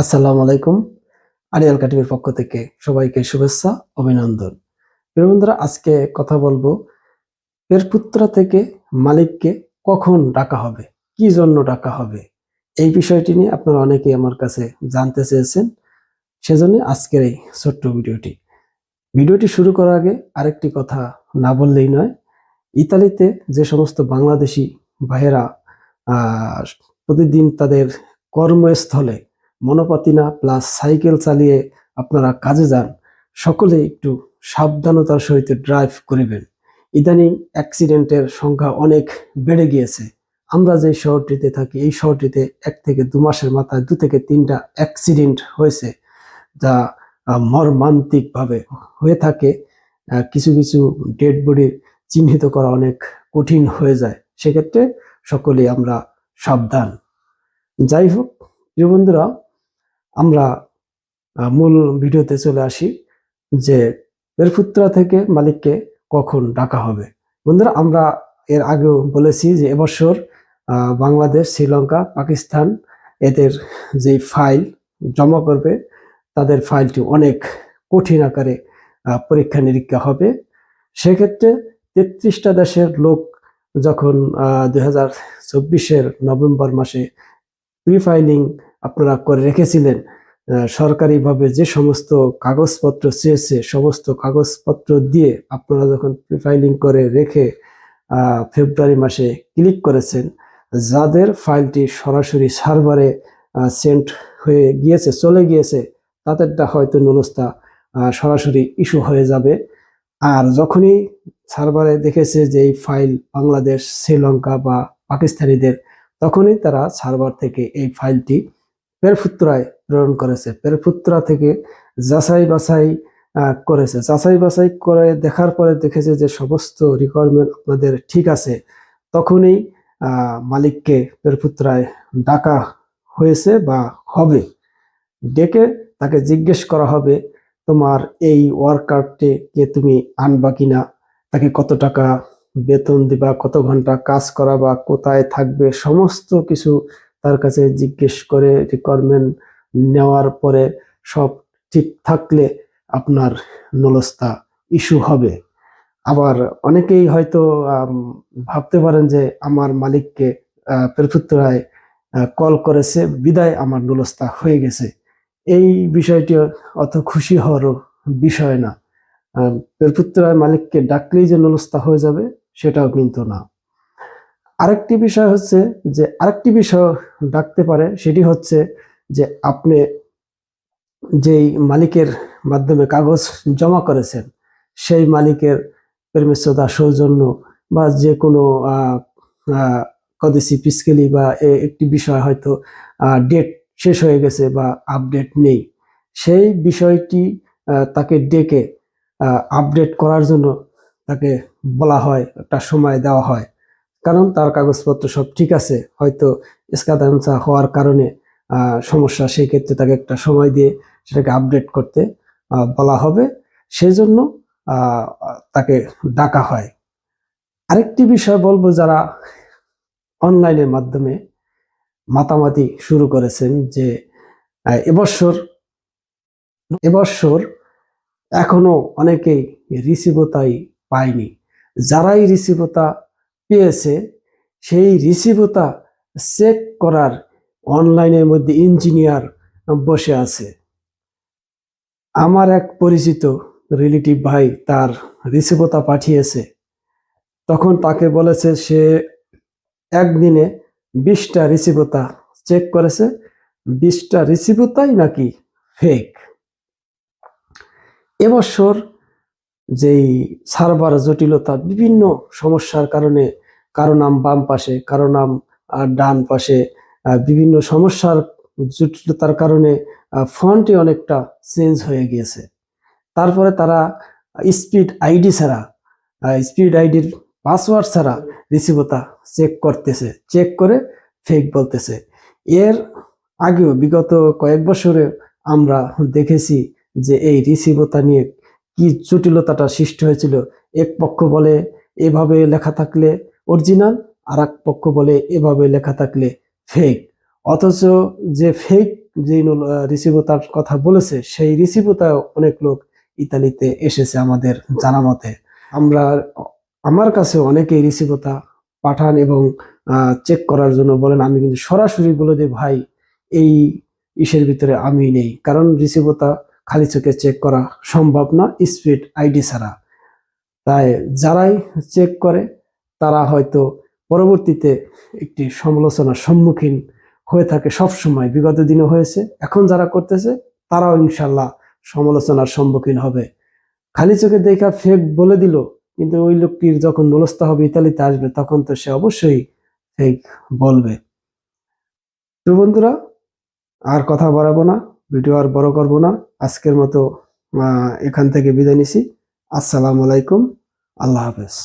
আসসালামু আলাইকুম। আরিয়াল কাটিমের পক্ষ থেকে সবাইকে শুভেচ্ছা, অভিনন্দন। প্রিয় আজকে কথা বলব পেরপুত্রা থেকে মালিককে কখন ডাকা হবে, কি জন্য ডাকা হবে, এই বিষয়টি নিয়ে আপনারা অনেকেই আমার কাছে জানতে চেয়েছেন। সেজন্য আজকের এই ছোট্ট ভিডিওটি। ভিডিওটি শুরু করার আগে আরেকটি কথা না বললেই নয়, ইতালিতে যে সমস্ত বাংলাদেশি ভাইয়েরা প্রতিদিন তাদের কর্মস্থলে মনোপাতিনা প্লাস সাইকেল চালিয়ে আপনারা কাজে যান। সকলে একটু সাবধানতার সহিত ড্রাইভ করিবেন। ইদানিং অ্যাক্সিডেন্টের সংখ্যা অনেক বেড়ে গিয়েছে। আমরা যে শহরটিতে থাকি, এই শহরটিতে এক থেকে দু মাসের মাথায় দু থেকে তিনটা অ্যাক্সিডেন্ট হয়েছে, যা মর্মান্তিকভাবে হয়ে থাকে। কিছু কিছু ডেড বডি চিহ্নিত করা অনেক কঠিন হয়ে যায়। সেক্ষেত্রে সকলেই আমরা সাবধান। যাই হোক, প্রিয় বন্ধুরা আমরা মূল ভিডিওতে চলে আসি যে বেরপুত্রা থেকে মালিককে কখন ডাকা হবে। বন্ধুরা, আমরা এর আগেও বলেছি যে এবছর বাংলাদেশ, শ্রীলঙ্কা, পাকিস্তান এদের যে ফাইল জমা করবে, তাদের ফাইলটি অনেক কঠিন আকারে পরীক্ষা নিরীক্ষা হবে। সেক্ষেত্রে তেত্রিশটা দেশের লোক যখন দুই হাজার নভেম্বর মাসে প্রি ফাইলিং আপনারা করে রেখেছিলেন সরকারিভাবে যে সমস্ত কাগজপত্র চেয়েছে, সমস্ত কাগজপত্র দিয়ে আপনারা যখন ফাইলিং করে রেখে ফেব্রুয়ারি মাসে ক্লিক করেছেন, যাদের ফাইলটি সরাসরি সার্ভারে সেন্ট হয়ে গিয়েছে, চলে গিয়েছে, তাদেরটা হয়তো নুলস্তা সরাসরি ইস্যু হয়ে যাবে। আর যখনই সার্ভারে দেখেছে যে এই ফাইল বাংলাদেশ, শ্রীলঙ্কা বা পাকিস্তানিদের, তখনই তারা সার্ভার থেকে এই ফাইলটি পেরফুত্রায় প্রেরণ করেছে। পেরফুত্রা থেকে যাচাই বাছাই করেছে। যাচাই বাছাই করে দেখার পরে দেখেছে যে সমস্ত রিকোয়ারমেন্ট আপনাদের ঠিক আছে। তখনই মালিককে পেরফুত্রায় ডাকা হয়েছে বা হবে। ডেকে তাকে জিজ্ঞেস করা হবে, তোমার এই ওয়ার্কারটি কে তুমি আনবা কিনা? তাকে কত টাকা বেতন দিবা? কত ঘণ্টা কাজ করা বা কোথায় থাকবে? সমস্ত কিছু তার কাছে জিজ্ঞেস করে রিকোয়ারমেন্ট নেওয়ার পরে সব ঠিক থাকলে আপনার নলস্তা ইস্যু হবে? আবার অনেকেই হয়তো ভাবতে পারেন যে আমার মালিককে পেরফুত্রায় কল করেছে বিদায় আমার নলস্তা হয়ে গেছে। এই বিষয়টি অত খুশি হওয়ারও বিষয় না। আহ, পেরপুত্রায় মালিককে ডাকলেই যে নলস্তা হয়ে যাবে সেটাও কিন্তু না। আরেকটি বিষয় হচ্ছে যে আরেকটি বিষয় ডাকতে পারে, সেটি হচ্ছে যে আপনি যেই মালিকের মাধ্যমে কাগজ জমা করেছেন, সেই মালিকের প্রেমেশ্বতা সৌজন্য বা যে কোনো কদেশি পিসকেলি বা একটি বিষয় হয়তো ডেট শেষ হয়ে গেছে বা আপডেট নেই, সেই বিষয়টি তাকে ডেকে আপডেট করার জন্য তাকে বলা হয়, একটা সময় দেওয়া হয়। কারণ তার কাগজপত্র সব ঠিক আছে, হয়তো স্কাদাংসা হওয়ার কারণে সমস্যা, সেই ক্ষেত্রে তাকে একটা সময় দিয়ে সেটাকে আপডেট করতে বলা হবে। সেই জন্য তাকে ডাকা হয়। আরেকটি বিষয় বলব, যারা অনলাইনের মাধ্যমে মাতামাতি শুরু করেছেন যে এবছর এবছর এখনও অনেকেই রিসিভতাই পায়নি। যারাই রিসিভতা পেয়েছে, সেই রিসিভতা চেক করার অনলাইনের মধ্যে ইঞ্জিনিয়ার বসে আছে। আমার এক পরিচিত রিলেটিভ ভাই তার রিসিভতা পাঠিয়েছে। তখন তাকে বলেছে সে একদিনে বিশটা রিসিভতা চেক করেছে, বিশটা রিসিভতাই নাকি ফেক এবছর যেই সার্ভার জটিলতা, বিভিন্ন সমস্যার কারণে কারও নাম বাম পাশে, কারও নাম ডান পাশে বিভিন্ন সমস্যার জটিলতার কারণে ফন্টে অনেকটা চেঞ্জ হয়ে গিয়েছে। তারপরে তারা স্পিড আইডি ছাড়া স্পিড আইডির পাসওয়ার্ড ছাড়া রিসিভতা চেক করতেছে, চেক করে ফেক বলতেছে। এর আগেও, বিগত কয়েক বছরে আমরা দেখেছি যে এই রিসিভতা নিয়ে কি জটিলতাটা সৃষ্টি হয়েছিল। এক পক্ষ বলে, এভাবে লেখা থাকলে অরিজিনাল আর এক পক্ষ বলে এভাবে লেখা থাকলে ফেক অথচ যে ফেক যে রিসিভতার কথা বলেছে, সেই রিসিভতায় অনেক লোক ইতালিতে এসেছে আমাদের জানা মতে। আমরা, আমার কাছে অনেকেই রিসিভতা পাঠান এবং চেক করার জন্য বলেন, আমি কিন্তু সরাসরি বলে দিই, ভাই, এই ইসের ভিতরে আমি নেই। কারণ রিসিভতা খালি চোখে চেক করা সম্ভব না স্পিড আইডি ছাড়া। তাই যারাই চেক করে তারা হয়তো পরবর্তীতে একটি সমালোচনার সম্মুখীন হয়ে থাকে সব সময় বিগত দিনে হয়েছে, এখন যারা করতেছে, তারাও ইনশাল্লাহ সমালোচনার সম্মুখীন হবে। খালি চোখে দেখা ফেক বলে দিল, কিন্তু ওই লোকটির যখন নলস্তা হবে ইতালিতে আসবে, তখন তো সে অবশ্যই ফেক বলবে। তো বন্ধুরা, আর কথা বাড়াবো না, ভিডিও আর বড় করব না। আজকের মতো এখান থেকে বিদায় নিছি। আসসালামু আলাইকুম, আল্লাহ হাফেজ।